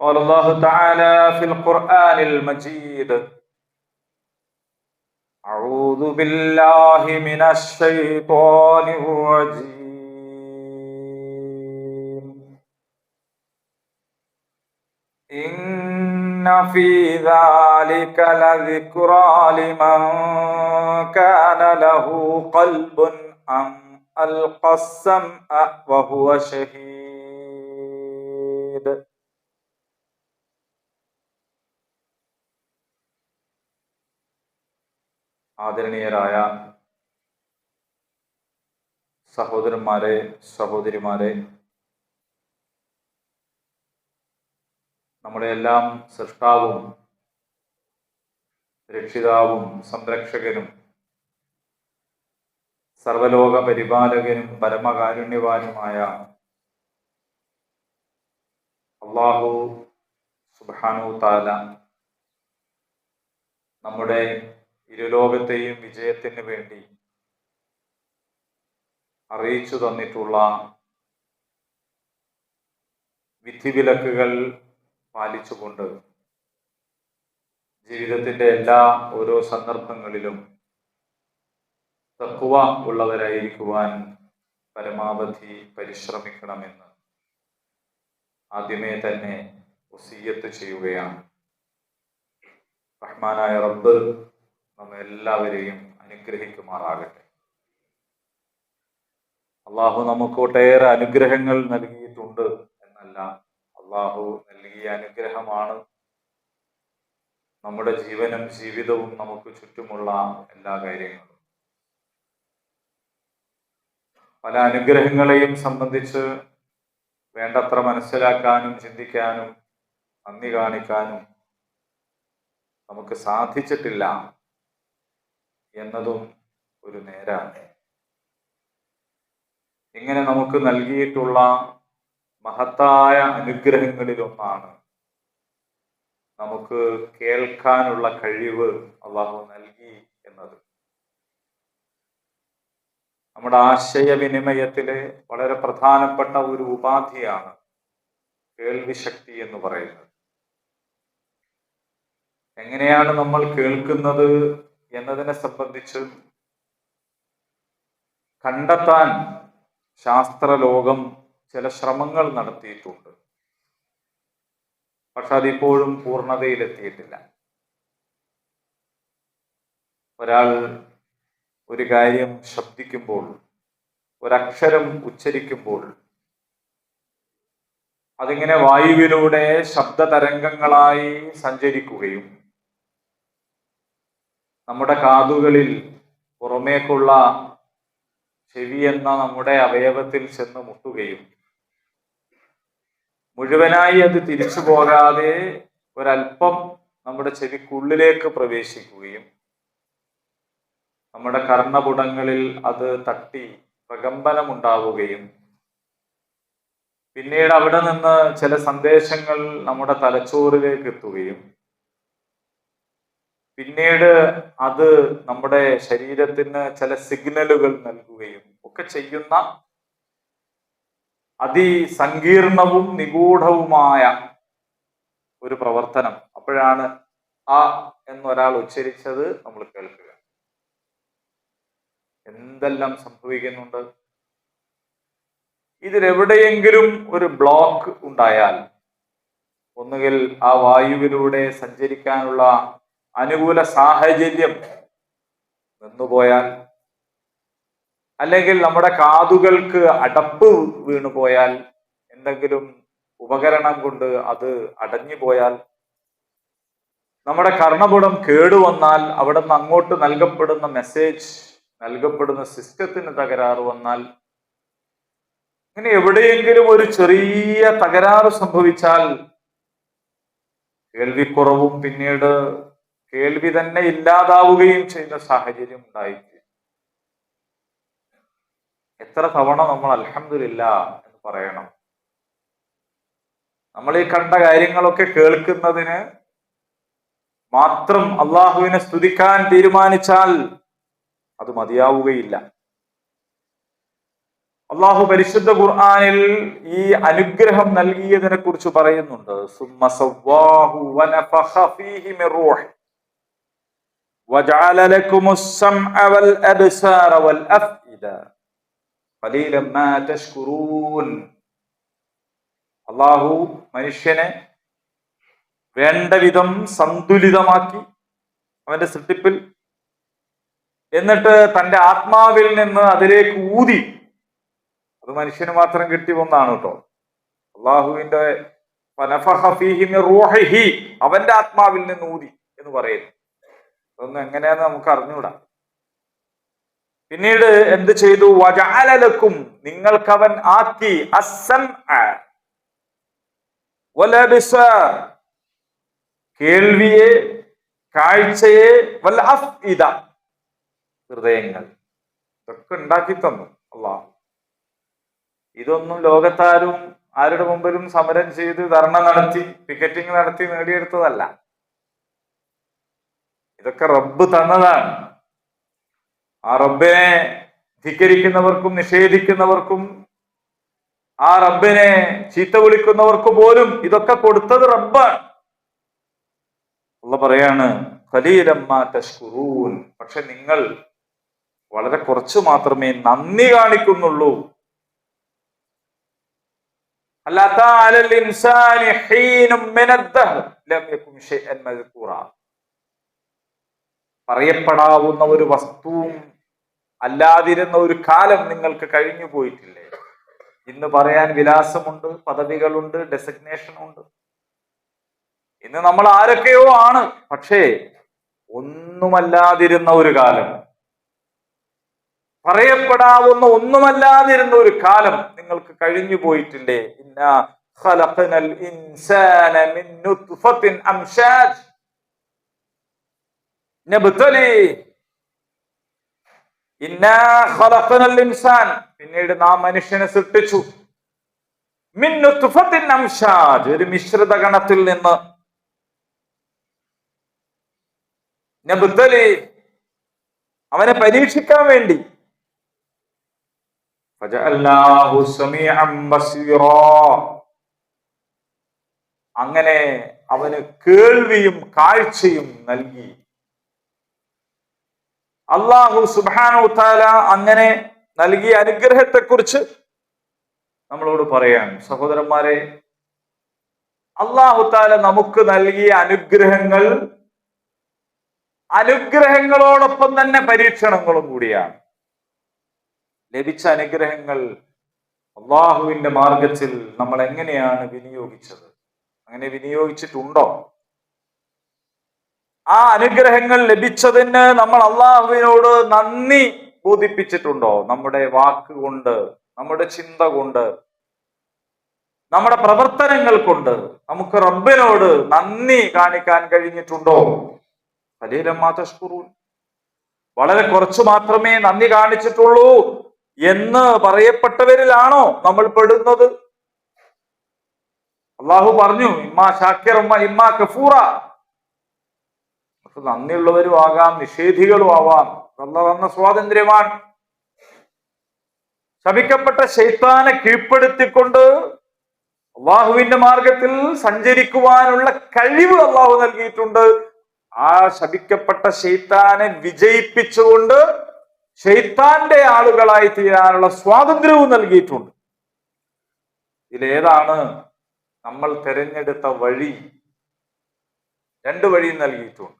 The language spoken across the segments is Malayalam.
قال الله تعالى في القرآن المجيد. أعوذ بالله من الشيطان الرجيم. إن في ذلك لذكرى لمن كان له قلب أم ألقى السمع وهو شهيد. ആദരണീയരായ സഹോദരന്മാരെ സഹോദരിമാരെ നമ്മുടെ എല്ലാം സൃഷ്ടാവും രക്ഷിതാവും സംരക്ഷകനും സർവലോക പരിപാലകനും പരമകാരുണ്യവാനുമായ അള്ളാഹു സുബാനു താല നമ്മുടെ ഇരുലോകത്തെയും വിജയത്തിന് വേണ്ടി അറിയിച്ചു തന്നിട്ടുള്ള വിധിവിലക്കുകൾ പാലിച്ചുകൊണ്ട് ജീവിതത്തിന്റെ എല്ലാ ഓരോ സന്ദർഭങ്ങളിലും തക്കുവ ഉള്ളവരായിരിക്കുവാൻ പരമാവധി പരിശ്രമിക്കണമെന്ന് ആദ്യമേ തന്നെ ഒസീയത്ത് ചെയ്യുകയാണ്. റഹ്മാനായ റബ്ബ് നമ്മെ എല്ലാവരെയും അനുഗ്രഹിക്കുമാറാകട്ടെ. അള്ളാഹു നമുക്ക് ഒട്ടേറെ അനുഗ്രഹങ്ങൾ നൽകിയിട്ടുണ്ട് എന്നല്ല അള്ളാഹു നൽകിയ അനുഗ്രഹമാണ് നമ്മുടെ ജീവനും ജീവിതവും നമുക്ക് ചുറ്റുമുള്ള എല്ലാ കാര്യങ്ങളും. പല അനുഗ്രഹങ്ങളെയും സംബന്ധിച്ച് വേണ്ടത്ര മനസ്സിലാക്കാനും ചിന്തിക്കാനും നന്ദി കാണിക്കാനും നമുക്ക് സാധിച്ചിട്ടില്ല. എന്നതും ഒരു നേരാണ്. ഇങ്ങനെ നമുക്ക് നൽകിയിട്ടുള്ള മഹത്തായ അനുഗ്രഹങ്ങളിലൊന്നാണ് നമുക്ക് കേൾക്കാനുള്ള കഴിവ് അള്ളാഹു നൽകി എന്നത്. നമ്മുടെ ആശയവിനിമയത്തിലെ വളരെ പ്രധാനപ്പെട്ട ഒരു ഉപാധിയാണ് കേൾവി ശക്തി എന്ന് പറയുന്നത്. എങ്ങനെയാണ് നമ്മൾ കേൾക്കുന്നത് എന്നതിനെ സംബന്ധിച്ച് കണ്ടെത്താൻ ശാസ്ത്രലോകം ചില ശ്രമങ്ങൾ നടത്തിയിട്ടുണ്ട്. പക്ഷെ അതിപ്പോഴും പൂർണതയിലെത്തിയിട്ടില്ല. ഒരാൾ ഒരു കാര്യം ശബ്ദിക്കുമ്പോൾ ഒരക്ഷരം ഉച്ചരിക്കുമ്പോൾ അതിങ്ങനെ വായുവിലൂടെ ശബ്ദ തരംഗങ്ങളായി സഞ്ചരിക്കുകയും നമ്മുടെ കാതുകളിൽ പുറമേക്കുള്ള ചെവി എന്ന നമ്മുടെ അവയവത്തിൽ ചെന്ന് മുട്ടുകയും മുഴുവനായി അത് തിരിച്ചു പോകാതെ ഒരല്പം നമ്മുടെ ചെവിക്കുള്ളിലേക്ക് പ്രവേശിക്കുകയും നമ്മുടെ കർണപുടങ്ങളിൽ അത് തട്ടി പ്രകമ്പനമുണ്ടാവുകയും പിന്നീട് അവിടെ നിന്ന് ചില സന്ദേശങ്ങൾ നമ്മുടെ തലച്ചോറിലേക്ക് എത്തുകയും പിന്നീട് അത് നമ്മുടെ ശരീരത്തിന് ചില സിഗ്നലുകൾ നൽകുകയും ഒക്കെ ചെയ്യുന്ന അതിസങ്കീർണവും നിഗൂഢവുമായ ഒരു പ്രവർത്തനം. അപ്പോഴാണ് ആ എന്നൊരാൾ ഉച്ചരിച്ചത് നമ്മൾ കേൾക്കുക. എന്തെല്ലാം സംഭവിക്കുന്നുണ്ട്? ഇതിലെവിടെയെങ്കിലും ഒരു ബ്ലോക്ക് ഉണ്ടായാൽ ഒന്നുകിൽ ആ വായുവിലൂടെ സഞ്ചരിക്കാനുള്ള അനുകൂല സാഹചര്യം നിന്നുപോയാൽ അല്ലെങ്കിൽ നമ്മുടെ കാതുകൾക്ക് അടപ്പ് വീണു പോയാൽ എന്തെങ്കിലും ഉപകരണം കൊണ്ട് അത് അടഞ്ഞു പോയാൽ നമ്മുടെ കർണപുടം കേടുവന്നാൽ അവിടെ നിന്ന് അങ്ങോട്ട് നൽകപ്പെടുന്ന മെസ്സേജ് നൽകപ്പെടുന്ന സിസ്റ്റത്തിന് തകരാറ് വന്നാൽ ഇങ്ങനെ എവിടെയെങ്കിലും ഒരു ചെറിയ തകരാറ് സംഭവിച്ചാൽ കേൾവിക്കുറവും പിന്നീട് കേൾവി തന്നെ ഇല്ലാതാവുകയും ചെയ്യുന്ന സാഹചര്യം ഉണ്ടായിരിക്കും എത്ര തവണ നമ്മൾ അലഹമില്ല എന്ന് പറയണം. നമ്മൾ ഈ കണ്ട കാര്യങ്ങളൊക്കെ കേൾക്കുന്നതിന് മാത്രം അള്ളാഹുവിനെ സ്തുതിക്കാൻ തീരുമാനിച്ചാൽ അത് മതിയാവുകയില്ല. അള്ളാഹു പരിശുദ്ധ ഖുർആാനിൽ ഈ അനുഗ്രഹം നൽകിയതിനെ കുറിച്ച് പറയുന്നുണ്ട് وجعل لكم السمع والأبصار والأفئدة قليلا ما تشكرون അള്ളാഹു മനുഷ്യനെ വേണ്ട വിധം സന്തുലിതമാക്കി അവന്റെ സൃഷ്ടിപ്പിൽ എന്നിട്ട് തന്റെ ആത്മാവിൽ നിന്ന് അതിലേക്ക് ഊതി അത് മനുഷ്യന് മാത്രം കിട്ടിയ ഒന്നാണ് കേട്ടോ അള്ളാഹുവിന്റെ ഫനഫഖ ഫീഹി മിർ റൂഹിഹി അവന്റെ ആത്മാവിൽ നിന്ന് ഊതി എന്ന് പറയുന്നു അതൊന്നും എങ്ങനെയാന്ന് നമുക്ക് അറിഞ്ഞുകൂടാ. പിന്നീട് എന്ത് ചെയ്തു? വജാലലക്കും നിങ്ങൾക്ക് അവൻ ആക്കി. അസം കേൾവിയെ കാഴ്ചയെ വല്ല അഫ്ഇദ ഹൃദയങ്ങൾ. ഇതൊക്കെ ഉണ്ടാക്കി തന്നു അള്ളാഹു. ഇതൊന്നും ലോകത്താരും ആരുടെ മുമ്പിലും സമരം ചെയ്ത് ധർണ നടത്തി പിക്കറ്റിംഗ് നടത്തി നേടിയെടുത്തതല്ല. ഇതൊക്കെ റബ്ബ് തന്നതാണ്. ആ റബ്ബിനെ ധിക്കരിക്കുന്നവർക്കും നിഷേധിക്കുന്നവർക്കും ആ റബ്ബിനെ ചീത്ത വിളിക്കുന്നവർക്ക് പോലും ഇതൊക്കെ കൊടുത്തത് റബ്ബാണ്. പറയാണ് പക്ഷെ നിങ്ങൾ വളരെ കുറച്ച് മാത്രമേ നന്ദി കാണിക്കുന്നുള്ളൂ. അല്ലാത്ത പറയപ്പെടാവുന്ന ഒരു വസ്തുവും അല്ലാതിരുന്ന ഒരു കാലം നിങ്ങൾക്ക് കഴിഞ്ഞു പോയിട്ടില്ലേ? ഇന്ന് പറയാൻ വിലാസമുണ്ട് പദവികളുണ്ട് ഡെസിഗ്നേഷൻ ഉണ്ട്. ഇന്ന് നമ്മൾ ആരൊക്കെയോ ആണ് പക്ഷേ ഒന്നുമല്ലാതിരുന്ന ഒരു കാലം. പറയപ്പെടാവുന്ന ഒന്നുമല്ലാതിരുന്ന ഒരു കാലം നിങ്ങൾക്ക് കഴിഞ്ഞു പോയിട്ടില്ലേ? ഇന്ന ഇൻസാന നബ്തലി ഇന്നാ ഖലഖനൽ ഇൻസാൻ പിന്നീട് നാം മനുഷ്യനെ സൃഷ്ടിച്ചു. ഒരു മിശ്രിത ഗണത്തിൽ നിന്ന്. അവനെ പരീക്ഷിക്കാൻ വേണ്ടി. അങ്ങനെ അവന് കേൾവിയും കാഴ്ചയും നൽകി. അള്ളാഹു സുബാനു താല അങ്ങനെ നൽകിയ അനുഗ്രഹത്തെക്കുറിച്ച് നമ്മളോട് പറയാണ്. സഹോദരന്മാരെ അള്ളാഹു താല നമുക്ക് നൽകിയ അനുഗ്രഹങ്ങൾ അനുഗ്രഹങ്ങളോടൊപ്പം തന്നെ പരീക്ഷണങ്ങളും കൂടിയാണ്. ലഭിച്ച അനുഗ്രഹങ്ങൾ അള്ളാഹുവിന്റെ മാർഗത്തിൽ നമ്മൾ എങ്ങനെയാണ് വിനിയോഗിച്ചത്? അങ്ങനെ വിനിയോഗിച്ചിട്ടുണ്ടോ? ആ അനുഗ്രഹങ്ങൾ ലഭിച്ചതിന് നമ്മൾ അള്ളാഹുവിനോട് നന്ദി ബോധിപ്പിച്ചിട്ടുണ്ടോ? നമ്മുടെ വാക്കുകൊണ്ട് നമ്മുടെ ചിന്ത കൊണ്ട് നമ്മുടെ പ്രവർത്തനങ്ങൾ കൊണ്ട് നമുക്ക് റബ്ബിനോട് നന്ദി കാണിക്കാൻ കഴിഞ്ഞിട്ടുണ്ടോ? തഷ്കുറൂൻ. വളരെ കുറച്ചു മാത്രമേ നന്ദി കാണിച്ചിട്ടുള്ളൂ എന്ന് പറയപ്പെട്ടവരിലാണോ നമ്മൾ പെടുന്നത്? അള്ളാഹു പറഞ്ഞു ഇമ്മ ഷാക്കിർ ഇമ്മ കഫൂറ. നമുക്ക് നന്ദിയുള്ളവരും ആകാം നിഷേധികളും ആവാം. അല്ല തന്ന സ്വാതന്ത്ര്യമാണ്. ശപിക്കപ്പെട്ട ശൈത്താനെ കീഴ്പ്പെടുത്തിക്കൊണ്ട് അള്ളാഹുവിന്റെ മാർഗത്തിൽ സഞ്ചരിക്കുവാനുള്ള കഴിവ് അള്ളാഹു നൽകിയിട്ടുണ്ട്. ആ ശപിക്കപ്പെട്ട ശൈത്താനെ വിജയിപ്പിച്ചുകൊണ്ട് ശൈത്താന്റെ ആളുകളായി തീരാനുള്ള സ്വാതന്ത്ര്യവും നൽകിയിട്ടുണ്ട്. ഇതിലേതാണ് നമ്മൾ തിരഞ്ഞെടുത്ത വഴി. രണ്ട് വഴിയും നൽകിയിട്ടുണ്ട്.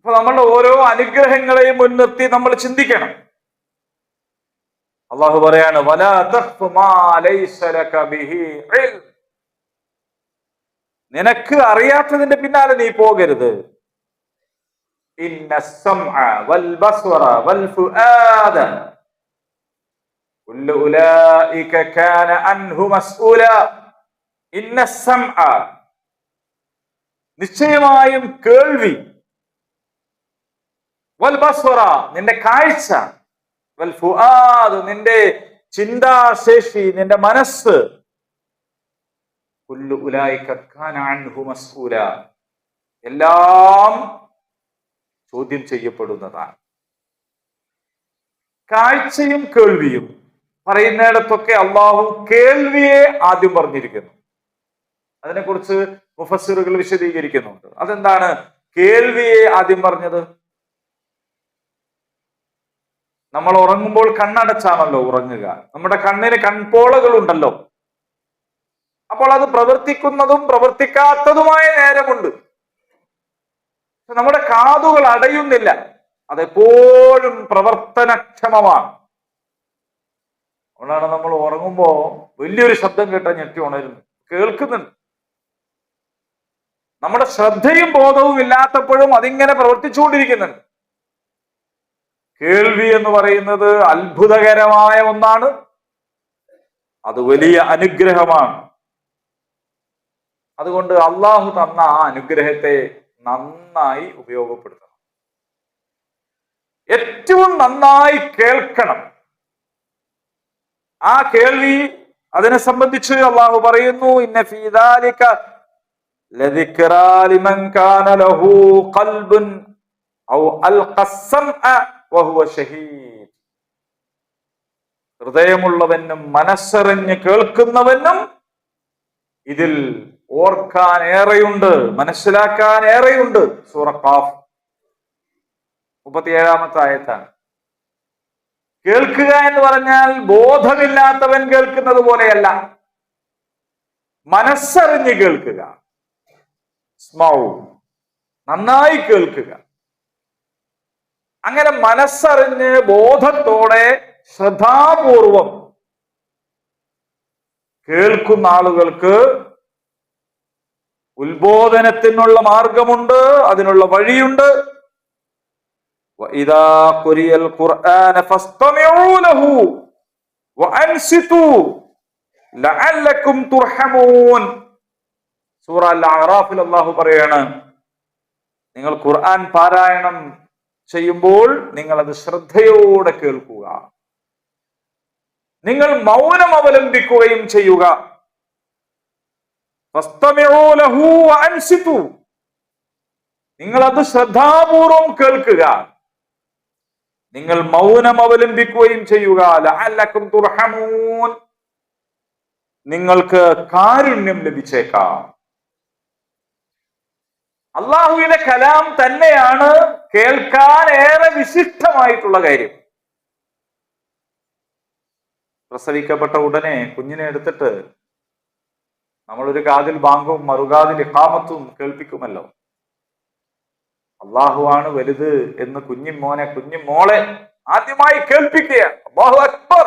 അപ്പൊ നമ്മൾ ഓരോ അനുഗ്രഹങ്ങളെയും മുൻനിർത്തി നമ്മൾ ചിന്തിക്കണം. അള്ളാഹു പറയാണ് നിനക്ക് അറിയാത്തതിന്റെ പിന്നാലെ നീ പോകരുത്. നിശ്ചയമായും കേൾവി. നിന്റെ കാഴ്ച. വൽ ഫുആദ് നിന്റെ ചിന്താശേഷി നിന്റെ മനസ്സ്. എല്ലാം ചോദ്യം ചെയ്യപ്പെടുന്നതാണ്. കാഴ്ചയും കേൾവിയും പറയുന്നിടത്തൊക്കെ അള്ളാഹു കേൾവിയെ ആദ്യം പറഞ്ഞിരിക്കുന്നു. അതിനെക്കുറിച്ച് മുഫസ്സിറുകൾ വിശദീകരിക്കുന്നുണ്ട്. അതെന്താണ്? കേൾവിയെ ആദ്യം പറഞ്ഞത്? നമ്മൾ ഉറങ്ങുമ്പോൾ കണ്ണടച്ചാണല്ലോ ഉറങ്ങുക. നമ്മുടെ കണ്ണിന് കൺപോളകൾ ഉണ്ടല്ലോ അപ്പോൾ അത് പ്രവർത്തിക്കുന്നതും പ്രവർത്തിക്കാത്തതുമായ നേരമുണ്ട്. നമ്മുടെ കാതുകൾ അടയുന്നില്ല. അതെപ്പോഴും പ്രവർത്തനക്ഷമമാണ്. അതുകൊണ്ടാണ് നമ്മൾ ഉറങ്ങുമ്പോ വലിയൊരു ശബ്ദം കേട്ട ഞെട്ടി ഉണരുന്നു. കേൾക്കുന്നുണ്ട്. നമ്മുടെ ശ്രദ്ധയും ബോധവും ഇല്ലാത്തപ്പോഴും അതിങ്ങനെ പ്രവർത്തിച്ചുകൊണ്ടിരിക്കുന്നുണ്ട്. കേൾവി എന്ന് പറയുന്നത് അത്ഭുതകരമായ ഒന്നാണ്. അത് വലിയ അനുഗ്രഹമാണ്. അതുകൊണ്ട് അള്ളാഹു തന്ന ആ അനുഗ്രഹത്തെ നന്നായി ഉപയോഗപ്പെടുത്തണം. ഏറ്റവും നന്നായി കേൾക്കണം. ആ കേൾവി അതിനെ സംബന്ധിച്ച് അള്ളാഹു പറയുന്നു ഇന്ന ഫീദാലിക ലദിക്റാ കാന ലഹു ഖൽബുൻ ഔ വഹുവ ഷഹീദ്. ഹൃദയമുള്ളവനും മനസ്സറിഞ്ഞ് കേൾക്കുന്നവനും ഇതിൽ ഓർക്കാൻ ഏറെയുണ്ട് മനസ്സിലാക്കാൻ ഏറെയുണ്ട് സൂറ ഖാഫ്. മുപ്പത്തിയേഴാമത്തെ ആയത്താണ്. കേൾക്കുക എന്ന് പറഞ്ഞാൽ ബോധമില്ലാത്തവൻ കേൾക്കുന്നത് പോലെയല്ല. മനസ്സറിഞ്ഞ് കേൾക്കുക. സ്മൗ നന്നായി കേൾക്കുക. അങ്ങനെ മനസ്സറിഞ്ഞ് ബോധത്തോടെ ശ്രദ്ധാപൂർവം കേൾക്കുന്ന ആളുകൾക്ക് ഉത്ബോധനത്തിനുള്ള മാർഗമുണ്ട് അതിനുള്ള വഴിയുണ്ട്. സൂറ അൽ അറാഫിൽ അള്ളാഹു പറയാണ് നിങ്ങൾ ഖുർആൻ പാരായണം ചെയ്യുമ്പോൾ നിങ്ങൾ അത് ശ്രദ്ധയോടെ കേൾക്കുക. നിങ്ങൾ മൗനം അവലംബിക്കുകയും ചെയ്യുക. നിങ്ങൾ അത് ശ്രദ്ധാപൂർവം കേൾക്കുക. നിങ്ങൾ മൗനം അവലംബിക്കുകയും ചെയ്യുക. നിങ്ങൾക്ക് കാരുണ്യം ലഭിച്ചേക്കാം. അള്ളാഹുവിന്റെ കലാം തന്നെയാണ് കേൾക്കാൻ ഏറെ വിശിഷ്ടമായിട്ടുള്ള കാര്യം. പ്രസവിക്കപ്പെട്ട ഉടനെ കുഞ്ഞിനെ എടുത്തിട്ട് നമ്മളൊരു കാതിൽ ബാങ്കും മറുകാതിൽ ഇഹാമത്തും കേൾപ്പിക്കുമല്ലോ. അള്ളാഹുവാണ് വലുത് എന്ന് കുഞ്ഞും മോനെ കുഞ്ഞി മോളെ ആദ്യമായി കേൾപ്പിക്കുക അള്ളാഹു അക്ബർ.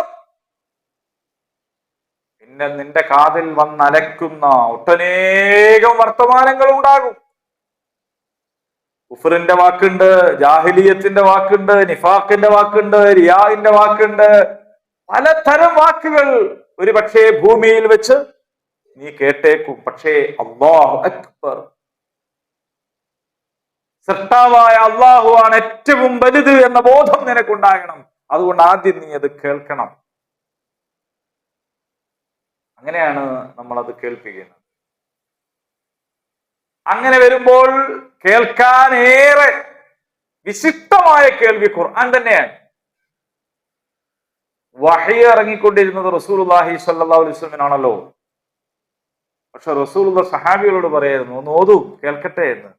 പിന്നെ നിന്റെ കാതിൽ വന്നലക്കുന്ന ഒട്ടനേകം വർത്തമാനങ്ങൾ ഉണ്ടാകും കുഫറിന്റെ വാക്കുണ്ട് ജാഹിലിയത്തിന്റെ വാക്കുണ്ട് നിഫാഖിന്റെ വാക്കുണ്ട് റിയാഇന്റെ വാക്കുണ്ട്. പലതരം വാക്കുകൾ ഒരു പക്ഷേ ഭൂമിയിൽ വെച്ച് നീ കേട്ടേക്കും. പക്ഷേ അള്ളാഹു അക്ബർ സൃഷ്ടാവായ അള്ളാഹു ആണ് ഏറ്റവും വലുത് എന്ന ബോധം നിനക്കുണ്ടാകണം. അതുകൊണ്ട് ആദ്യം നീ അത് കേൾക്കണം. അങ്ങനെയാണ് നമ്മൾ അത് കേൾപ്പിക്കുന്നത്. അങ്ങനെ വരുമ്പോൾ കേൾക്കാൻ ഏറെ വിശിഷ്ടമായ കേൾവി ഖുർആൻ തന്നെയാണ്. വഹി ഇറങ്ങിക്കൊണ്ടിരുന്നത് അലൈഹി വസല്ലമിനാണല്ലോ. പക്ഷെ റസൂലുള്ള സഹാബികളോട് പറയായിരുന്നു ഓതു കേൾക്കട്ടെ എന്ന്.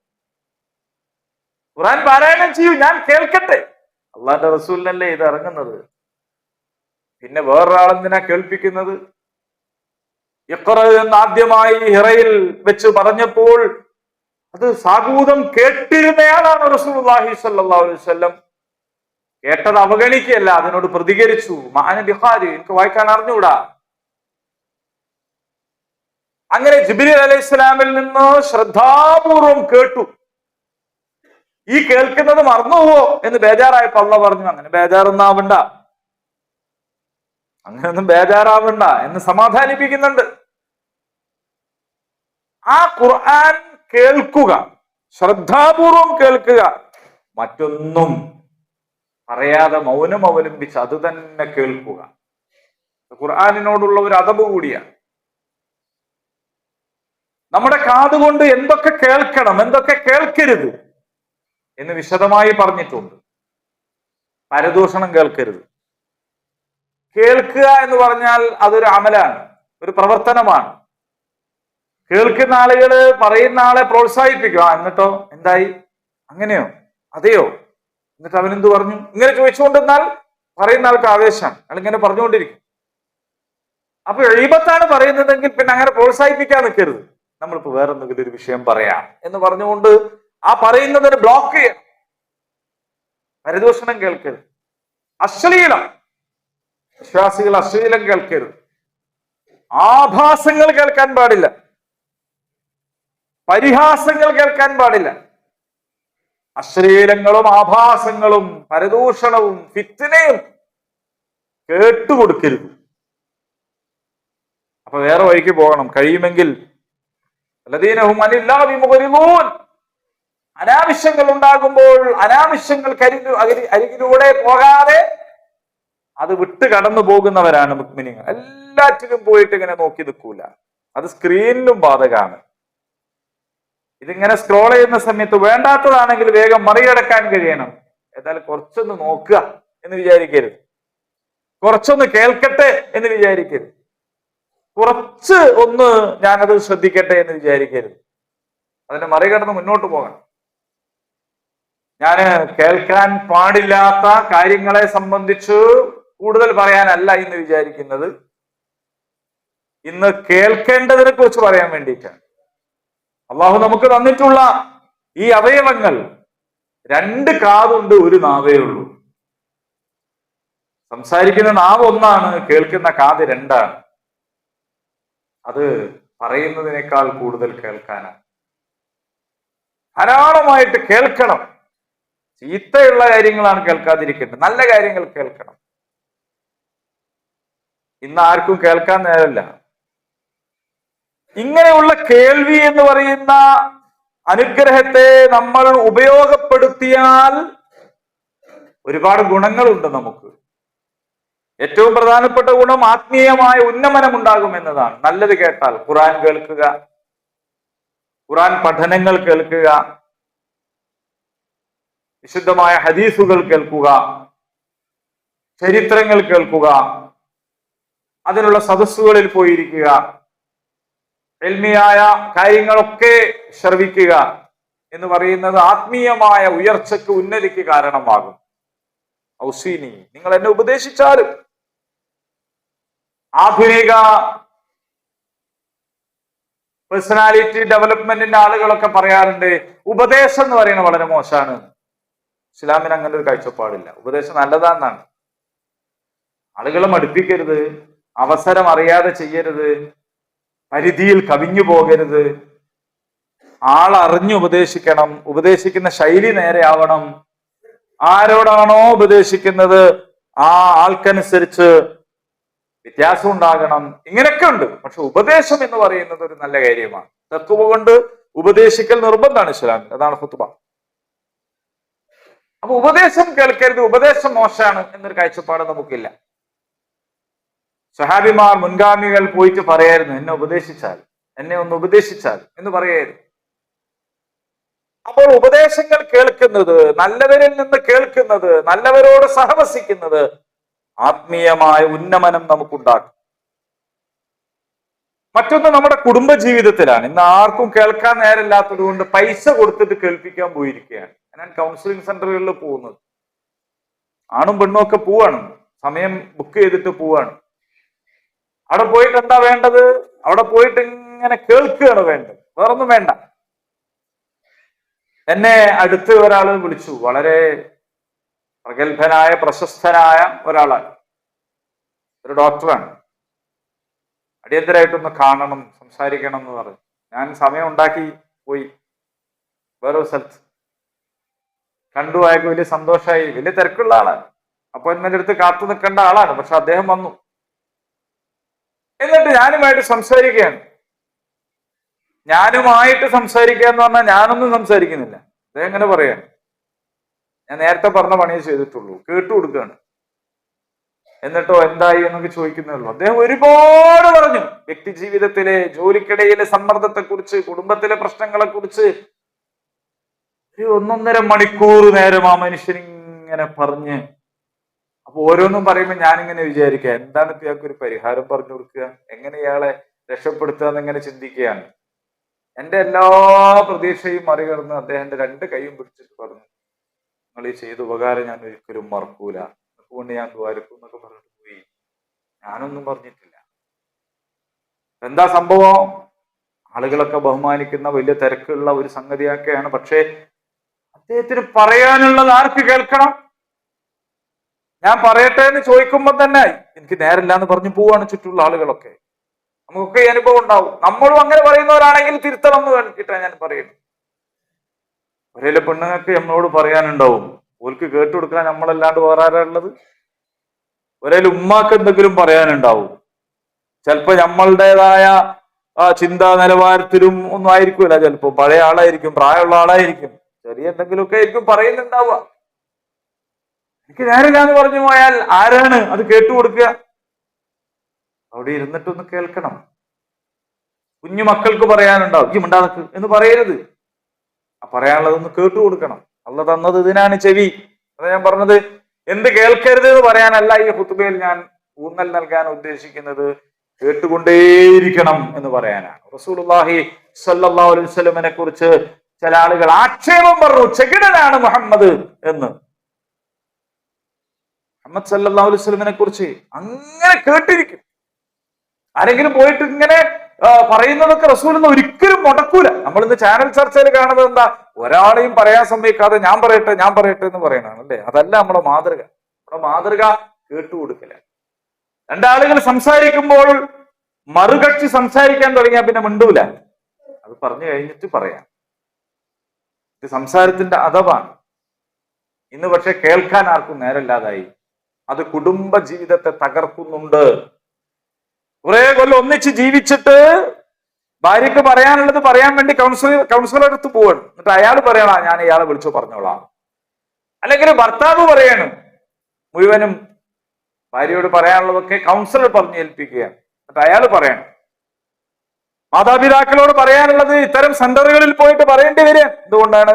ഖുറാൻ പാരായണം ചെയ്യൂ ഞാൻ കേൾക്കട്ടെ. അള്ളാന്റെ റസൂലിനല്ലേ ഇത് ഇറങ്ങുന്നത്? പിന്നെ വേറൊരാളെന്തിനാ കേൾപ്പിക്കുന്നത്? ഇഖ്റ എന്ന് ആദ്യമായി ഹിറയിൽ വെച്ച് പറഞ്ഞപ്പോൾ അത് സാഗൂതം കേട്ടിരുന്നയാളാണ് റസൂലുള്ളാഹി സ്വല്ലല്ലാഹു അലൈഹി വസല്ലം. കേട്ടത് അവഗണിക്കുകയല്ല അതിനോട് പ്രതികരിച്ചു. മഹാന ബിഹാരി എനിക്ക് വായിക്കാൻ അറിഞ്ഞുകൂടാ? അങ്ങനെ ജിബിലി അലൈഹി സ്വലാമിൽ നിന്ന് ശ്രദ്ധാപൂർവം കേട്ടു. ഈ കേൾക്കുന്നത് മറന്നുപോവോ എന്ന് ബേജാറായപ്പോ പള്ള പറഞ്ഞു അങ്ങനെ ബേജാറൊന്നും ആവണ്ട. അങ്ങനെയൊന്നും ബേജാറാവണ്ട എന്ന് സമാധാനിപ്പിക്കുന്നുണ്ട്. ആ ഖുർആൻ കേൾക്കുക. ശ്രദ്ധാപൂർവം കേൾക്കുക. മറ്റൊന്നും പറയാതെ മൗനം അവലംബിച്ച് അത് തന്നെ കേൾക്കുക. ഖുർആാനിനോടുള്ള ഒരു അതവ് കൂടിയാണ്. നമ്മുടെ കാതുകൊണ്ട് എന്തൊക്കെ കേൾക്കണം എന്തൊക്കെ കേൾക്കരുത് എന്ന് വിശദമായി പറഞ്ഞിട്ടുണ്ട്. പരദൂഷണം കേൾക്കരുത്. കേൾക്കുക എന്ന് പറഞ്ഞാൽ അതൊരു അമലാണ് ഒരു പ്രവർത്തനമാണ്. കേൾക്കുന്ന ആളുകൾ പറയുന്ന ആളെ പ്രോത്സാഹിപ്പിക്കുക ആ, എന്നിട്ടോ? എന്തായി? അങ്ങനെയോ? അതെയോ? എന്നിട്ട് അവൻ എന്ത് പറഞ്ഞു? ഇങ്ങനെ ചോദിച്ചുകൊണ്ടിരുന്നാൽ പറയുന്ന ആൾക്ക് ആവേശമാണ്. അയാൾ ഇങ്ങനെ പറഞ്ഞുകൊണ്ടിരിക്കും. അപ്പൊ എഴുപത്താണ് പറയുന്നതെങ്കിൽ പിന്നെ അങ്ങനെ പ്രോത്സാഹിപ്പിക്കാൻ നിൽക്കരുത്. നമ്മളിപ്പോ വേറെ എന്തെങ്കിലും ഒരു വിഷയം പറയാം എന്ന് പറഞ്ഞുകൊണ്ട് ആ പറയുന്നതിന് ബ്ലോക്ക് ചെയ്യണം. പരിദൂഷണം കേൾക്കരുത്. അശ്ലീലം. വിശ്വാസികൾ അശ്ലീലം കേൾക്കരുത്. ആഭാസങ്ങൾ കേൾക്കാൻ പാടില്ല. പരിഹാസങ്ങൾ കേൾക്കാൻ പാടില്ല. അശ്ലീലങ്ങളും ആഭാസങ്ങളും പരദൂഷണവും ഫിത്തിനെയും കേട്ടുകൊടുക്കരുത്. അപ്പൊ വേറെ വഴിക്ക് പോകണം. കഴിയുമെങ്കിൽ. അനാവശ്യങ്ങൾ ഉണ്ടാകുമ്പോൾ അനാവശ്യങ്ങൾ അരികിലൂടെ പോകാതെ അത് വിട്ട് കടന്നു പോകുന്നവരാണ് മുക്മിനിങ്ങൾ എല്ലാറ്റിലും പോയിട്ട് ഇങ്ങനെ നോക്കി നിൽക്കൂല. അത് സ്ക്രീനിലും ബാധകമാണ്. ഇതിങ്ങനെ സ്ക്രോൾ ചെയ്യുന്ന സമയത്ത് വേണ്ടാത്തതാണെങ്കിൽ വേഗം മറികടക്കാൻ കഴിയണം. ഏതായാലും കുറച്ചൊന്ന് നോക്കുക എന്ന് വിചാരിക്കരുത്. കുറച്ചൊന്ന് കേൾക്കട്ടെ എന്ന് വിചാരിക്കരുത്. കുറച്ച് ഒന്ന് ഞാനത് ശ്രദ്ധിക്കട്ടെ എന്ന് വിചാരിക്കരുത്. അതിനെ മറികടന്ന് മുന്നോട്ട് പോകണം. ഞാൻ കേൾക്കാൻ പാടില്ലാത്ത കാര്യങ്ങളെ സംബന്ധിച്ച് കൂടുതൽ പറയാനല്ല എന്ന് വിചാരിക്കുന്നത്. ഇന്ന് കേൾക്കേണ്ടതിനെ കുറിച്ച് പറയാൻ വേണ്ടിയിട്ടാണ്. അള്ളാഹു നമുക്ക് തന്നിട്ടുള്ള ഈ അവയവങ്ങൾ രണ്ട് കാതുണ്ട് ഒരു നാവേ ഉള്ളൂ. സംസാരിക്കുന്ന നാവ് ഒന്നാണ് കേൾക്കുന്ന കാത് രണ്ടാണ്. അത് പറയുന്നതിനേക്കാൾ കൂടുതൽ കേൾക്കാനാണ്. ധാരാളമായിട്ട് കേൾക്കണം. ചീത്തയുള്ള കാര്യങ്ങളാണ് കേൾക്കാതിരിക്കേണ്ടത്. നല്ല കാര്യങ്ങൾ കേൾക്കണം. ഇന്ന് ആർക്കും കേൾക്കാൻ നേരമില്ല. ഇങ്ങനെയുള്ള കേൾവി എന്ന് പറയുന്ന അനുഗ്രഹത്തെ നമ്മൾ ഉപയോഗപ്പെടുത്തിയാൽ ഒരുപാട് ഗുണങ്ങളുണ്ട് നമുക്ക്. ഏറ്റവും പ്രധാനപ്പെട്ട ഗുണം ആത്മീയമായ ഉന്നമനം ഉണ്ടാകും എന്നതാണ്. നല്ലത് കേട്ടാൽ ഖുറാൻ കേൾക്കുക ഖുറാൻ പഠനങ്ങൾ കേൾക്കുക വിശുദ്ധമായ ഹദീസുകൾ കേൾക്കുക ചരിത്രങ്ങൾ കേൾക്കുക അതിനുള്ള സദസ്സുകളിൽ പോയിരിക്കുക. എൽമിയായ കാര്യങ്ങളൊക്കെ ശ്രവിക്കുക എന്ന് പറയുന്നത് ആത്മീയമായ ഉയർച്ചയ്ക്ക് ഉന്നതിക്ക് കാരണമാകും. ഔസീനി നിങ്ങൾ എന്നെ ഉപദേശിച്ചാലും. ആധുനിക പേഴ്സണാലിറ്റി ഡെവലപ്മെന്റിന്റെ ആളുകളൊക്കെ പറയാറുണ്ട് ഉപദേശം എന്ന് പറയുന്നത് വളരെ മോശമാണ്. ഇസ്ലാമിന് അങ്ങനെ ഒരു കാഴ്ചപ്പാടില്ല. ഉപദേശം നല്ലതാന്നാണ്. ആളുകളെ മടുപ്പിക്കരുത് അവസരം അറിയാതെ ചെയ്യരുത്. പരിധിയിൽ കവിഞ്ഞു പോകരുത്. ആളറിഞ്ഞ് ഉപദേശിക്കണം. ഉപദേശിക്കുന്ന ശൈലി നേരെയാവണം. ആരോടാണോ ഉപദേശിക്കുന്നത്? ആ ആൾക്കനുസരിച്ച് വ്യത്യാസം ഉണ്ടാകണം. ഇങ്ങനെയൊക്കെ ഉണ്ട്. പക്ഷെ ഉപദേശം എന്ന് പറയുന്നത് ഒരു നല്ല കാര്യമാണ്. തത്വ കൊണ്ട് ഉപദേശിക്കൽ നിർബന്ധമാണ് ഇസ്ലാമിൽ അതാണ് ഫുത്തുബ അപ്പൊ ഉപദേശം കേൾക്കരുത്. ഉപദേശം മോശമാണ് എന്നൊരു കാഴ്ചപ്പാട് നമുക്കില്ല. സഹാബിമാർ മുൻഗാമികൾ പോയിട്ട് പറയായിരുന്നു എന്നെ ഉപദേശിച്ചാൽ എന്നെ ഒന്ന് ഉപദേശിച്ചാൽ എന്ന് പറയായിരുന്നു. അപ്പോൾ ഉപദേശങ്ങൾ കേൾക്കുന്നത് നല്ലവരിൽ നിന്ന് കേൾക്കുന്നത് നല്ലവരോട് സഹവസിക്കുന്നത് ആത്മീയമായ ഉന്നമനം നമുക്കുണ്ടാക്കും. മറ്റൊന്ന് നമ്മുടെ കുടുംബ ജീവിതത്തിലാണ് ഇന്ന് ആർക്കും കേൾക്കാൻ നേരമില്ലാത്തത് കൊണ്ട് പൈസ കൊടുത്തിട്ട് കേൾപ്പിക്കാൻ പോയിരിക്കുകയാണ്. ഞാൻ കൗൺസിലിംഗ് സെന്ററുകളിൽ പോകുന്നത്. ആണും പെണ്ണും ഒക്കെ പോവാണ്. സമയം ബുക്ക് ചെയ്തിട്ട് പോവാണ്. അവിടെ പോയിട്ട് എന്താ വേണ്ടത്? അവിടെ പോയിട്ട് ഇങ്ങനെ കേൾക്കുകയാണ് വേണ്ടത്. വേറൊന്നും വേണ്ട. എന്നെ അടുത്ത് ഒരാൾ വിളിച്ചു. വളരെ പ്രഗത്ഭനായ പ്രശസ്തനായ ഒരാളാണ്. ഒരു ഡോക്ടറാണ് അടിയന്തരമായിട്ടൊന്ന് കാണണം സംസാരിക്കണം എന്ന് പറഞ്ഞു. ഞാൻ സമയം ഉണ്ടാക്കി പോയി. വേറൊരു സ്ഥലത്ത്. കണ്ടു വലിയ സന്തോഷമായി. വലിയ തിരക്കുള്ള ആളാണ്. അപ്പോയിന്റ്മെന്റ് എടുത്ത് കാത്തു നിൽക്കേണ്ട ആളാണ്. പക്ഷെ അദ്ദേഹം വന്നു. എന്നിട്ട് ഞാനുമായിട്ട് സംസാരിക്കുകയാണ്. ഞാനുമായിട്ട് സംസാരിക്കുക എന്ന് പറഞ്ഞാൽ ഞാനൊന്നും സംസാരിക്കുന്നില്ല. അദ്ദേഹം എങ്ങനെ പറയാൻ ഞാൻ നേരത്തെ പറഞ്ഞ പണിയെ ചെയ്തിട്ടുള്ളൂ. കേട്ടു കൊടുക്കുകയാണ്. എന്നിട്ടോ എന്തായി എന്നൊക്കെ ചോദിക്കുന്നേ ഉള്ളൂ. അദ്ദേഹം ഒരുപാട് പറഞ്ഞു. വ്യക്തി ജീവിതത്തിലെ ജോലിക്കിടയിലെ സമ്മർദ്ദത്തെ കുറിച്ച് കുടുംബത്തിലെ പ്രശ്നങ്ങളെക്കുറിച്ച്. ഒരു ഒന്നൊന്നര മണിക്കൂർ നേരം ആ മനുഷ്യൻ ഇങ്ങനെ പറഞ്ഞ് അപ്പൊ ഓരോന്നും പറയുമ്പോൾ ഞാനിങ്ങനെ വിചാരിക്കുക എന്താണ് ഇപ്പൊ ഇയാൾക്ക് ഒരു പരിഹാരം പറഞ്ഞു കൊടുക്കുക? എങ്ങനെ ഇയാളെ രക്ഷപ്പെടുത്തുക എന്നിങ്ങനെ ചിന്തിക്കുകയാണ്. എന്റെ എല്ലാ പ്രതീക്ഷയും മറികടന്ന് അദ്ദേഹത്തിന്റെ രണ്ട് കൈയും പിടിച്ചിട്ട് പറഞ്ഞു നിങ്ങൾ ഈ ചെയ്ത ഉപകാരം ഞാൻ ഒരിക്കലും മറക്കൂല. അതുകൊണ്ട് ഞാൻ ദ്വാരക്കും എന്നൊക്കെ പറഞ്ഞിട്ട് പോയി. ഞാനൊന്നും പറഞ്ഞിട്ടില്ല. എന്താ സംഭവം? ആളുകളൊക്കെ ബഹുമാനിക്കുന്ന വലിയ തിരക്കുള്ള ഒരു സംഗതിയൊക്കെയാണ് പക്ഷേ അദ്ദേഹത്തിന് പറയാനുള്ളത് ആർക്ക് കേൾക്കണം? ഞാൻ പറയട്ടെ എന്ന് ചോദിക്കുമ്പോൾ തന്നെ എനിക്ക് നേരില്ല എന്ന് പറഞ്ഞു പോവാണ് ചുറ്റുള്ള ആളുകളൊക്കെ. നമുക്കൊക്കെ അനുഭവം ഉണ്ടാവും. നമ്മളും അങ്ങനെ പറയുന്നവരാണെങ്കിൽ തിരുത്തണം എന്ന് വേണ്ടിയിട്ടാണ് ഞാൻ പറയുന്നത്. ഒരേലെ പെണ്ണുങ്ങൾക്ക് നമ്മളോട് പറയാനുണ്ടാവും ഓൽക്ക് കേട്ടു കൊടുക്കാൻ നമ്മളല്ലാണ്ട് വേറെ ആരാ ഉള്ളത്? ഒരേലെ ഉമ്മാക്ക് എന്തെങ്കിലും പറയാനുണ്ടാവും. ചിലപ്പോ നമ്മളുടേതായ ചിന്താ നിലവാരത്തിലും ഒന്നും ആയിരിക്കൂല ചിലപ്പോ. പഴയ ആളായിരിക്കും പ്രായമുള്ള ആളായിരിക്കും. ചെറിയ എന്തെങ്കിലുമൊക്കെ ആയിരിക്കും പറയുന്നുണ്ടാവുക. എനിക്ക് നേരില്ല എന്ന് പറഞ്ഞു പോയാൽ ആരാണ് അത് കേട്ടു കൊടുക്കുക? അവിടെ ഇരുന്നിട്ടൊന്ന് കേൾക്കണം. കുഞ്ഞു മക്കൾക്ക് പറയാനുണ്ടാവും ഈ മിണ്ടാതക്ക് എന്ന് പറയരുത്. ആ പറയാനുള്ളതൊന്ന് കേട്ടു കൊടുക്കണം. അല്ല തന്നത് ഇതിനാണ് ചെവി. അതാ ഞാൻ പറഞ്ഞത്. എന്ത് കേൾക്കരുത് എന്ന് പറയാനല്ല ഈ ഹുത്തുബയിൽ ഞാൻ ഊന്നൽ നൽകാൻ ഉദ്ദേശിക്കുന്നത് കേട്ടുകൊണ്ടേയിരിക്കണം എന്ന് പറയാനാണ്. റസൂലുള്ളാഹി സല്ലാ അലൈഹി വസല്ലമനെ കുറിച്ച് ചില ആളുകൾ ആക്ഷേപം പറഞ്ഞു ചെകിടനാണ് മുഹമ്മദ് എന്ന്. മുഹമ്മദ് സല്ലാ അലൈഹി കുറിച്ച് അങ്ങനെ കേട്ടിരിക്കും. ആരെങ്കിലും പോയിട്ട് ഇങ്ങനെ പറയുന്നതൊക്കെ റസൂൽ ഒരിക്കലും മുടക്കൂല. നമ്മൾ ഇന്ന് ചാനൽ ചർച്ചയിൽ കാണുന്നത് എന്താ? ഒരാളെയും പറയാൻ സമ്മതിക്കാതെ ഞാൻ പറയട്ടെ ഞാൻ പറയട്ടെ എന്ന് പറയണതാണ് അല്ലേ? അതല്ല നമ്മുടെ മാതൃക. നമ്മുടെ മാതൃക കേട്ടുകൊടുക്കല രണ്ടാളുകൾ സംസാരിക്കുമ്പോൾ മറുകക്ഷി സംസാരിക്കാൻ തുടങ്ങിയാൽ പിന്നെ മിണ്ടൂല. അത് പറഞ്ഞു കഴിഞ്ഞിട്ട് പറയാം. ഇത് സംസാരത്തിന്റെ അഥവാണ് ഇന്ന് പക്ഷെ കേൾക്കാൻ ആർക്കും നേരമില്ലാതായി. അത് കുടുംബ ജീവിതത്തെ തകർക്കുന്നുണ്ട്. കുറെ കൊല്ലം ഒന്നിച്ച് ജീവിച്ചിട്ട് ഭാര്യക്ക് പറയാനുള്ളത് പറയാൻ വേണ്ടി കൗൺസിലർ കൗൺസിലർ അടുത്ത് പോവാണ്. എന്നിട്ട് അയാൾ പറയണ ഞാൻ ഇയാളെ വിളിച്ചു പറഞ്ഞോളാം. അല്ലെങ്കിൽ ഭർത്താവ് പറയണം. മുഴുവനും ഭാര്യയോട് പറയാനുള്ളതൊക്കെ കൗൺസിലർ പറഞ്ഞു ഏൽപ്പിക്കുകയാണ് എന്നിട്ട് അയാൾ പറയണം. മാതാപിതാക്കളോട് പറയാനുള്ളത് ഇത്തരം സെന്ററുകളിൽ പോയിട്ട് പറയേണ്ടി വരിക. എന്തുകൊണ്ടാണ്?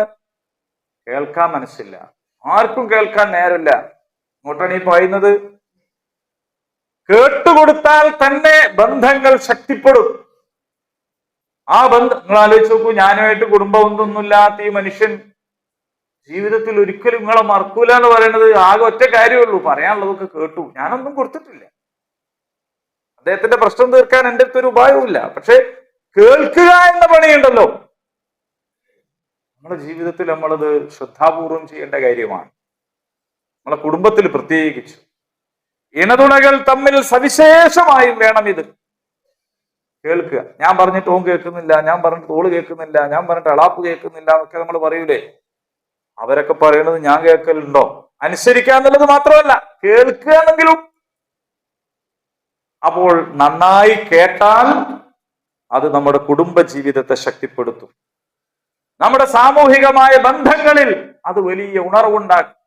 കേൾക്കാൻ മനസ്സില്ല. ആർക്കും കേൾക്കാൻ നേരമില്ല. ഇങ്ങോട്ടാണ് ഈ പറയുന്നത് കേട്ടുകൊടുത്താൽ തന്നെ ബന്ധങ്ങൾ ശക്തിപ്പെടും. ആ ബന്ധം നിങ്ങൾ ആലോചിച്ച് നോക്കൂ ഞാനുമായിട്ട് കുടുംബബന്ധമൊന്നുമില്ലാത്ത ഈ മനുഷ്യൻ ജീവിതത്തിൽ ഒരിക്കലും നിങ്ങളെ മറക്കൂല എന്ന് പറയുന്നത് ആകെ ഒറ്റ കാര്യമുള്ളൂ. പറയാനുള്ളതൊക്കെ കേട്ടു. ഞാനൊന്നും കൊടുത്തിട്ടില്ല. അദ്ദേഹത്തിന്റെ പ്രശ്നം തീർക്കാൻ എന്റെ അടുത്ത് ഒരു ഉപായവുമില്ല. പക്ഷെ കേൾക്കുക എന്ന പണിയുണ്ടല്ലോ. നമ്മുടെ ജീവിതത്തിൽ നമ്മളത് ശ്രദ്ധാപൂർവം ചെയ്യേണ്ട കാര്യമാണ്. നമ്മളെ കുടുംബത്തിൽ പ്രത്യേകിച്ച് ഇണതുണകൾ തമ്മിൽ സവിശേഷമായും വേണം ഇത്. കേൾക്കുക. ഞാൻ പറഞ്ഞിട്ട് ഓം കേൾക്കുന്നില്ല ഞാൻ പറഞ്ഞിട്ട് ഓൾ കേൾക്കുന്നില്ല ഞാൻ പറഞ്ഞിട്ട് അളാപ്പ് കേൾക്കുന്നില്ല എന്നൊക്കെ നമ്മൾ പറയൂലേ? അവരൊക്കെ പറയുന്നത് ഞാൻ കേൾക്കലുണ്ടോ? അനുസരിക്കുക എന്നുള്ളത് മാത്രമല്ല കേൾക്കുക എന്നെങ്കിലും. അപ്പോൾ നന്നായി കേട്ടാൽ അത് നമ്മുടെ കുടുംബ ജീവിതത്തെ ശക്തിപ്പെടുത്തും. നമ്മുടെ സാമൂഹികമായ ബന്ധങ്ങളിൽ അത് വലിയ ഉണർവുണ്ടാക്കും.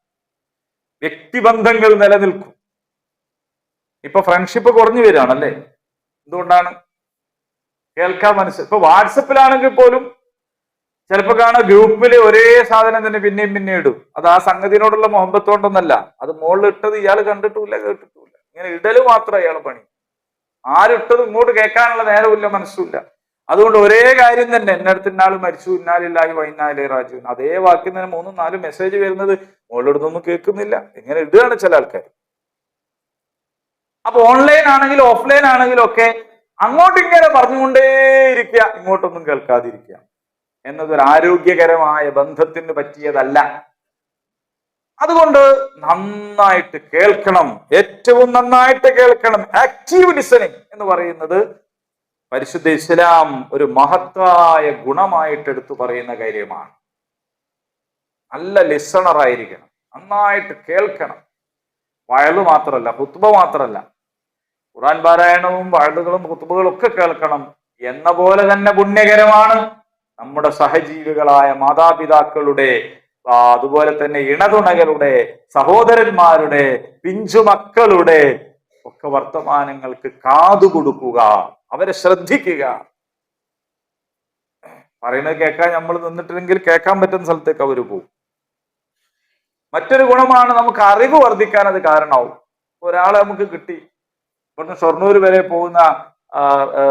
വ്യക്തിബന്ധങ്ങൾ നിലനിൽക്കും. ഇപ്പൊ ഫ്രണ്ട്ഷിപ്പ് കുറഞ്ഞു വരികയാണല്ലേ? എന്തുകൊണ്ടാണ്? കേൾക്കാൻ മനസ്സ്. ഇപ്പൊ വാട്സപ്പിലാണെങ്കിൽ പോലും ചിലപ്പോ കാണാം ഗ്രൂപ്പിൽ ഒരേ സാധനം തന്നെ പിന്നെയും പിന്നെ ഇടും. അത് ആ സംഗതിനോടുള്ള മുഹബത്ത് കൊണ്ടൊന്നല്ല അത് മുകളിൽ ഇട്ടത് ഇയാൾ കണ്ടിട്ടുമില്ല കേട്ടിട്ടുമില്ല. ഇങ്ങനെ ഇടൽ മാത്രം അയാളെ പണി. ആരിട്ടത് ഇങ്ങോട്ട് കേൾക്കാനുള്ള നേരമില്ല മനസ്സുമില്ല. അതുകൊണ്ട് ഒരേ കാര്യം തന്നെ എന്നെ അടുത്ത് ഇന്നാൾ മരിച്ചു ഇന്നാലില്ലായി വൈന്നാലേ രാജു അതേ വാക്കിൽ തന്നെ മൂന്നും നാലും മെസ്സേജ് വരുന്നത് മുകളിലിടുന്നൊന്നും കേൾക്കുന്നില്ല. ഇങ്ങനെ ഇടുകയാണ് ചില ആൾക്കാർ അപ്പൊ ഓൺലൈൻ ആണെങ്കിലും ഓഫ്ലൈൻ ആണെങ്കിലും ഒക്കെ അങ്ങോട്ട് ഇങ്ങനെ പറഞ്ഞുകൊണ്ടേയിരിക്കുക. ഇങ്ങോട്ടൊന്നും കേൾക്കാതിരിക്കുക. എന്നതൊരു ആരോഗ്യകരമായ ബന്ധത്തിന് പറ്റിയതല്ല. അതുകൊണ്ട് നന്നായിട്ട് കേൾക്കണം. ഏറ്റവും നന്നായിട്ട് കേൾക്കണം. ആക്റ്റീവ് ലിസണിങ് എന്ന് പറയുന്നത് പരിശുദ്ധ ഇസ്ലാം ഒരു മഹത്തായ ഗുണമായിട്ട് എടുത്തു പറയുന്ന കാര്യമാണ്. നല്ല ലിസണർ ആയിരിക്കണം. നന്നായിട്ട് കേൾക്കണം. വയൽ മാത്രമല്ല കുത്തുബ മാത്രമല്ല. ഖുറാൻ പാരായണവും വഴുതുകളും കുത്തുബകളും ഒക്കെ കേൾക്കണം. എന്ന പോലെ തന്നെ പുണ്യകരമാണ് നമ്മുടെ സഹജീവികളായ മാതാപിതാക്കളുടെ അതുപോലെ തന്നെ ഇണതുണകളുടെ സഹോദരന്മാരുടെ പിഞ്ചുമക്കളുടെ ഒക്കെ വർത്തമാനങ്ങൾക്ക് കാതു കൊടുക്കുക അവരെ ശ്രദ്ധിക്കുക. പറയുന്നത് കേൾക്കാൻ നമ്മൾ നിന്നിട്ടില്ലെങ്കിൽ കേൾക്കാൻ പറ്റുന്ന സ്ഥലത്തേക്ക് അവർ പോകും. മറ്റൊരു ഗുണമാണ് നമുക്ക് അറിവ് വർദ്ധിക്കാൻ അത് കാരണമാവും. ഒരാളെ നമുക്ക് കിട്ടി. ഇവിടുന്ന് ഷൊർണൂർ വരെ പോകുന്ന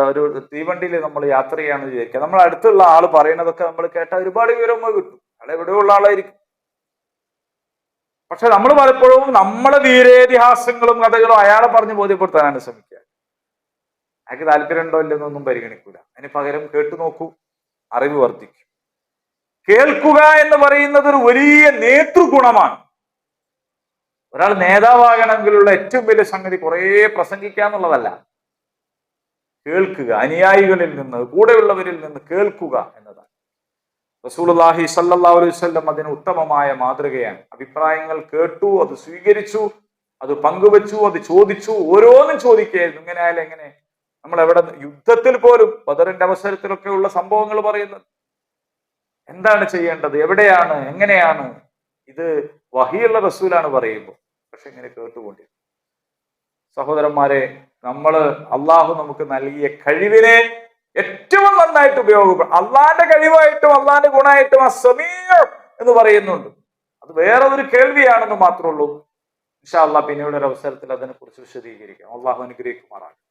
ഒരു തീവണ്ടിയിൽ നമ്മൾ യാത്ര ചെയ്യാന്ന് വിചാരിക്കുക. നമ്മൾ അടുത്തുള്ള ആൾ പറയുന്നതൊക്കെ നമ്മൾ കേട്ടാൽ ഒരുപാട് വിവരം കിട്ടും. അയാൾ എവിടെയുള്ള ആളായിരിക്കും. പക്ഷെ നമ്മൾ പലപ്പോഴും നമ്മളെ വീരേതിഹാസങ്ങളും കഥകളും അയാളെ പറഞ്ഞ് ബോധ്യപ്പെടുത്താനാണ് ശ്രമിക്കുക അയാൾക്ക് താല്പര്യമുണ്ടോ ഇല്ലെന്നൊന്നും പരിഗണിക്കൂല. അതിന് പകരം കേട്ടു നോക്കൂ അറിവ് വർദ്ധിക്കും. കേൾക്കുക എന്ന് പറയുന്നത് ഒരു വലിയ നേതൃഗുണമാണ്. ഒരാൾ നേതാവാകണമെങ്കിലുള്ള ഏറ്റവും വലിയ സംഗതി കുറേ പ്രസംഗിക്കുക എന്നുള്ളതല്ല. കേൾക്കുക അനുയായികളിൽ നിന്ന് കൂടെയുള്ളവരിൽ നിന്ന് കേൾക്കുക എന്നതാണ്. റസൂലുള്ളാഹി സല്ലല്ലാഹു അലൈഹി വസല്ലം അതിന് ഉത്തമമായ മാതൃകയാണ്. അഭിപ്രായങ്ങൾ കേട്ടു അത് സ്വീകരിച്ചു അത് പങ്കുവച്ചു അത് ചോദിച്ചു ഓരോന്നും ചോദിക്കുകയായിരുന്നു ഇങ്ങനെ ആയാലും എങ്ങനെ? നമ്മൾ എവിടെ യുദ്ധത്തിൽ പോലും ബദറിന്റെ അവസരത്തിലൊക്കെ ഉള്ള സംഭവങ്ങൾ പറയുന്നത്. എന്താണ് ചെയ്യേണ്ടത്? എവിടെയാണ്? എങ്ങനെയാണ്? ഇത് വഹിയുള്ള റസൂലാണ് പറയുമ്പോൾ. പക്ഷെ ഇങ്ങനെ കേട്ടുകൊണ്ടിരുന്നു. സഹോദരന്മാരെ നമ്മൾ അള്ളാഹു നമുക്ക് നൽകിയ കഴിവിനെ ഏറ്റവും നന്നായിട്ട് ഉപയോഗപ്പെടും അള്ളാന്റെ കഴിവായിട്ടും അള്ളാന്റെ ഗുണമായിട്ടും അസമീർ എന്ന് പറയുന്നുണ്ട്. അത് വേറെ ഒരു കേൾവിയാണെന്ന് മാത്രമേ ഉള്ളൂ. ഇൻഷാ അള്ളാഹ് പിന്നീട് ഒരു അവസരത്തിൽ അതിനെക്കുറിച്ച് വിശദീകരിക്കാം. അള്ളാഹു അനുഗ്രഹിക്കുമാറാണ്